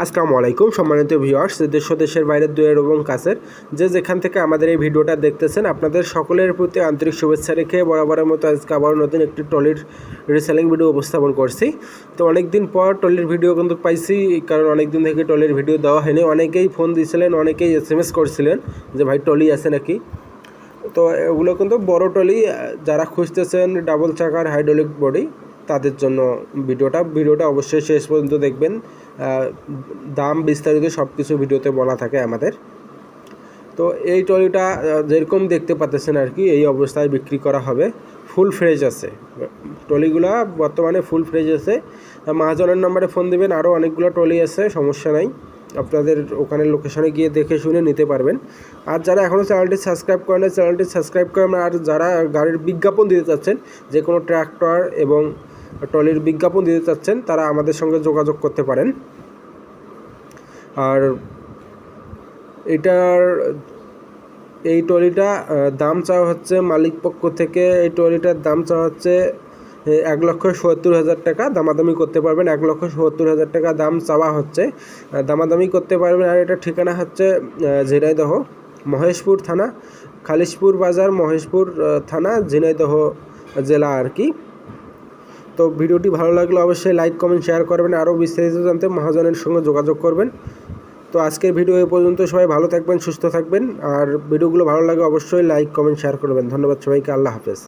আসসালামু আলাইকুম সম্মানিত ভিউয়ার্স, দেশ দেশের বাইরের দূরের এবং কাছের। যে যেখান থেকে আমাদের এই ভিডিওটা দেখতেছেন, আপনাদের সকলের প্রতি আন্তরিক শুভেচ্ছা রেখে বরাবরের মতো আজকে আবার নতুন একটি টলির রিসেলিং ভিডিও উপস্থাপন করছি। তো অনেক দিন পর টলির ভিডিও কিন্তু পাইছি কারণ অনেক দিন থেকে টলির ভিডিও দেওয়া হয়নি। অনেকেই ফোন দিয়েছিলেন অনেকেই এস এম এস করছিলেন যে, ভাই টলি আছে নাকি? তো এগুলো কিন্তু বড় টলি যারা খুঁজতেছেন ডাবল চাকার হাইড্রোলিক বডি তাদের জন্য ভিডিওটা। ভিডিওটা অবশ্যই শেষ পর্যন্ত দেখবেন। দাম বিস্তারিত সব কিছু ভিডিওতে বলা থাকে আমাদের। তো এই ট্রলিটা যেরকম দেখতে পাচ্ছেন আর কি, এই অবস্থায় বিক্রি করা হবে। ফুল ফ্রেজ আছে। ট্রলিগুলা বর্তমানে ফুল ফ্রেজ আছে। মহাজনের নম্বরে ফোন দেবেন আরও অনেকগুলো ট্রলি আছে, সমস্যা নাই। আপনাদের ওখানে লোকেশনে গিয়ে দেখে শুনে নিতে পারবেন। আর যারা এখনও চ্যানেলটি সাবস্ক্রাইব করেন চ্যানেলটি সাবস্ক্রাইব করেন। আর যারা গাড়ির বিজ্ঞাপন দিতে চাচ্ছেন যে কোনো ট্র্যাক্টর এবং ট্রলির বিজ্ঞাপন দিতে চাচ্ছেন, তারা আমাদের সঙ্গে যোগাযোগ করতে পারেন। আর এটার, এই ট্রলিটা দাম চাওয়া হচ্ছে মালিক পক্ষ থেকে, এই ট্রলিটার দাম চাওয়া হচ্ছে এক লক্ষ সত্তর হাজার টাকা, দামাদামি করতে পারবেন, এক লক্ষ সত্তর হাজার টাকা দাম চাওয়া হচ্ছে। দামাদামি করতে পারবেন, আর এটা ঠিকানা হচ্ছে ঝিনাইদহ, মহেশপুর থানা, খালিশপুর বাজার, মহেশপুর থানা, ঝিনাইদহ জেলা আর কি। তো ভিডিওটি ভালো লাগলে অবশ্যই লাইক, কমেন্ট, শেয়ার করবেন। আরও বিস্তারিত জানতে মহাজনের সঙ্গে যোগাযোগ করবেন। তো আজকের ভিডিও এ পর্যন্ত সবাই ভালো থাকবেন, সুস্থ থাকবেন। আর ভিডিওগুলো ভালো লাগে অবশ্যই লাইক, কমেন্ট, শেয়ার করবেন। ধন্যবাদ সবাইকে, আল্লাহ হাফেজ।